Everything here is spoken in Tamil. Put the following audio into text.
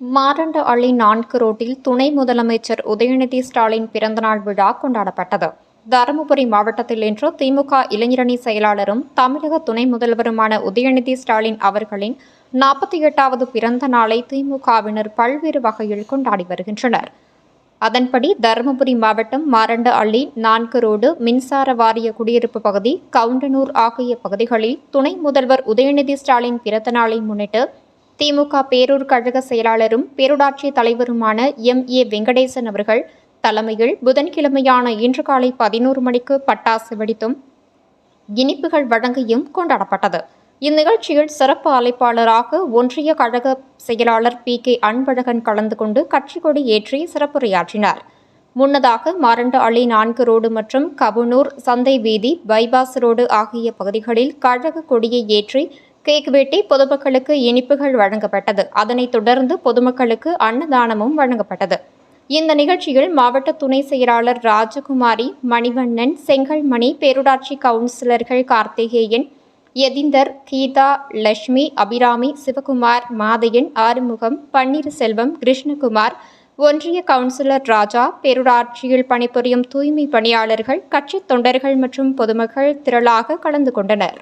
மாரண்ட அள்ளி நான்கு ரோட்டில் துணை முதலமைச்சர் உதயநிதி ஸ்டாலின் பிறந்தநாள் விழா கொண்டாடப்பட்டது. தருமபுரி மாவட்டத்தில் இன்று திமுக இளைஞரணி செயலாளரும் தமிழக துணை முதல்வருமான உதயநிதி ஸ்டாலின் அவர்களின் நாற்பத்தி எட்டாவது பிறந்த நாளை திமுகவினர் பல்வேறு வகையில் கொண்டாடி வருகின்றனர். அதன்படி தருமபுரி மாவட்டம் மாரண்ட அள்ளி நான்கு ரோடு மின்சார வாரிய குடியிருப்பு பகுதி கவுண்டனூர் ஆகிய பகுதிகளில் துணை முதல்வர் உதயநிதி ஸ்டாலின் பிறந்த நாளை முன்னிட்டு திமுக பேரூர் கழக செயலாளரும் பேரூராட்சி தலைவருமான எம். ஏ. வெங்கடேசன் அவர்கள் தலைமையில் புதன்கிழமையான இன்று காலை பதினோரு மணிக்கு பட்டாசு வெடித்தும் இனிப்புகள் வழங்கியும் கொண்டாடப்பட்டது. இந்நிகழ்ச்சியில் சிறப்பு அழைப்பாளராக ஒன்றிய கழக செயலாளர் பி. கே. அன்பழகன் கலந்து கொண்டு கட்சி கொடி ஏற்றி சிறப்புரையாற்றினார். முன்னதாக மாரண்ட அள்ளி நான்கு ரோடு மற்றும் கபுனூர் சந்தை வீதி பைபாஸ் ரோடு ஆகிய பகுதிகளில் கழக கொடியை ஏற்றி கேக் வெட்டி பொதுமக்களுக்கு இனிப்புகள் வழங்கப்பட்டது. அதனைத் தொடர்ந்து பொதுமக்களுக்கு அன்னதானமும் வழங்கப்பட்டது. இந்த நிகழ்ச்சியில் மாவட்ட துணை செயலாளர் ராஜகுமாரி மணிவண்ணன் செங்கல்மணி பேரூராட்சி கவுன்சிலர்கள் கார்த்திகேயன் யதிந்தர் கீதா லட்சுமி அபிராமி சிவகுமார் மாதையன் ஆறுமுகம் பன்னீர்செல்வம் கிருஷ்ணகுமார் ஒன்றிய கவுன்சிலர் ராஜா பேரூராட்சியில் பணிபுரியும் தூய்மை பணியாளர்கள் கட்சித் தொண்டர்கள் மற்றும் பொதுமக்கள் திரளாக கலந்து கொண்டனர்.